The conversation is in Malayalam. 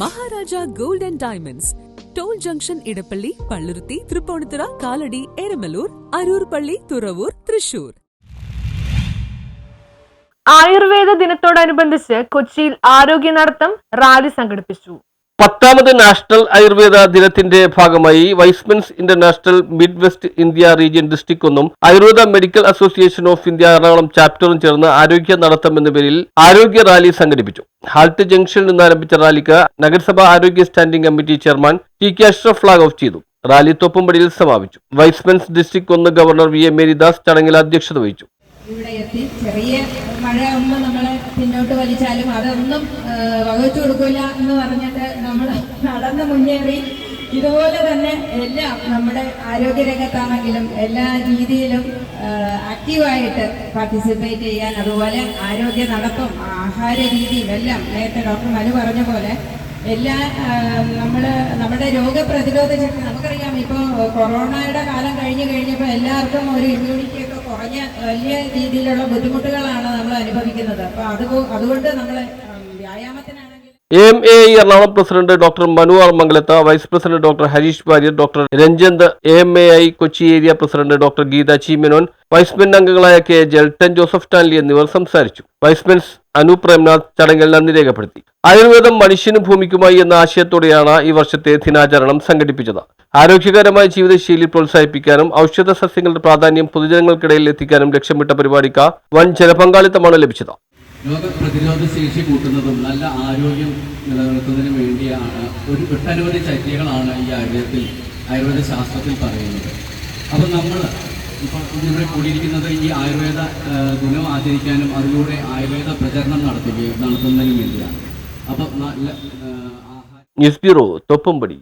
Maharaja gold and diamonds. Toll junction Edappally Palluruthy Tripunithura Kalady Eramalloor Aroor പള്ളി തുറവൂർ തൃശൂർ. ആയുർവേദ ദിനത്തോടനുബന്ധിച്ച് കൊച്ചിയിൽ ആരോഗ്യ നടത്തം റാലി സംഘടിപ്പിച്ചു. പത്താമത് നാഷണൽ ആയുർവേദ ദിനത്തിന്റെ ഭാഗമായി Y's men's international mid west India region district ഒന്നും Ayurveda medical association of India Ernakulam ചാപ്റ്ററും ചേർന്ന് ആരോഗ്യ നടത്തം എന്ന പേരിൽ ആരോഗ്യ റാലി സംഘടിപ്പിച്ചു. ഹാൾട്ട് ജംഗ്ഷനിൽ നിന്ന് ആരംഭിച്ച റാലിക്ക് നഗരസഭാ ആരോഗ്യ standing committee chairman T K Ashraf flag off ചെയ്തു. റാലി തോപ്പുംപടിയിൽ സമാപിച്ചു. വൈസ്മെൻസ് ഡിസ്ട്രിക്ട് ഒന്ന് ഗവർണർ വി എ മേരിദാസ് ചടങ്ങിൽ അധ്യക്ഷത വഹിച്ചു. ഇവിടെ എത്തി. ചെറിയ മഴ ഒന്ന് നമ്മളെ പിന്നോട്ട് വലിച്ചാലും അതൊന്നും വകവെച്ചു കൊടുക്കില്ല എന്ന് പറഞ്ഞിട്ട് നമ്മൾ നടന്ന് മുന്നേറി. ഇതുപോലെ തന്നെ എല്ലാം നമ്മുടെ ആരോഗ്യരംഗത്താണെങ്കിലും എല്ലാ രീതിയിലും ആക്റ്റീവായിട്ട് പാർട്ടിസിപ്പേറ്റ് ചെയ്യാൻ അതുപോലെ ആരോഗ്യ നടപ്പം ആഹാര രീതിയും എല്ലാം നേരത്തെ ഡോക്ടർ മനു പറഞ്ഞ പോലെ എല്ലാ നമ്മൾ നമ്മുടെ രോഗപ്രതിരോധ ശക്തി നമുക്കറിയാം ഇപ്പോൾ കൊറോണയുടെ കാലം കഴിഞ്ഞു കഴിഞ്ഞപ്പോൾ എല്ലാവർക്കും ഒരു ഇമ്മ്യൂണിറ്റി ഒക്കെ കുറഞ്ഞ വലിയ രീതിയിലുള്ള ബുദ്ധിമുട്ടുകളാണ് നമ്മൾ അനുഭവിക്കുന്നത്. അപ്പോൾ അത് അതുകൊണ്ട് നമ്മൾ വ്യായാമത്തിനാണ് A M A Ernakulam president doctor Manu R Mangalath vice president doctor Harish Warrier doctor Ranjanth M A I Kochi area president doctor Geetha Cheemanon Y's men അംഗങ്ങളായ കെ ജെൽട്ടൻ ജോസഫ് സ്റ്റാൻലി എന്നിവർ സംസാരിച്ചു. വൈസ്മെൻസ് അനു പ്രേംനാഥ് ചടങ്ങിൽ നന്ദി രേഖപ്പെടുത്തി. ആയുർവേദം മനുഷ്യനും ഭൂമിക്കുമായി എന്ന ആശയത്തോടെയാണ് ഈ വർഷത്തെ ദിനാചരണം സംഘടിപ്പിച്ചത്. ആരോഗ്യകരമായ ജീവിതശൈലി പ്രോത്സാഹിപ്പിക്കാനും ഔഷധ സസ്യങ്ങളുടെ പ്രാധാന്യം പൊതുജനങ്ങൾക്കിടയിൽ എത്തിക്കാനും ലക്ഷ്യമിട്ട പരിപാടിക്ക് വൻ ജനപങ്കാളിത്തമാണ് ലഭിച്ചത്. രോഗ പ്രതിരോധ ശേഷി കൂട്ടുന്നതും നല്ല ആരോഗ്യം നിലനിർത്തുന്നതിനു വേണ്ടിയാണ് ഒരു ഒട്ടനവധി ചര്യകളാണ് ഈ ആയുർവേദത്തിൽ ആയുർവേദ ശാസ്ത്രത്തിൽ പറയുന്നത്. അപ്പം നമ്മൾ ഇപ്പോൾ ഇവിടെ കൂടിയിരിക്കുന്നത് ഈ ആയുർവേദ ദിനം ആചരിക്കാനും അതിലൂടെ ആയുർവേദ പ്രചരണം നടത്തുകയും നടത്തുന്നതിനും വേണ്ടിയാണ്. അപ്പം ന്യൂസ് ബ്യൂറോ തൊപ്പമ്പടി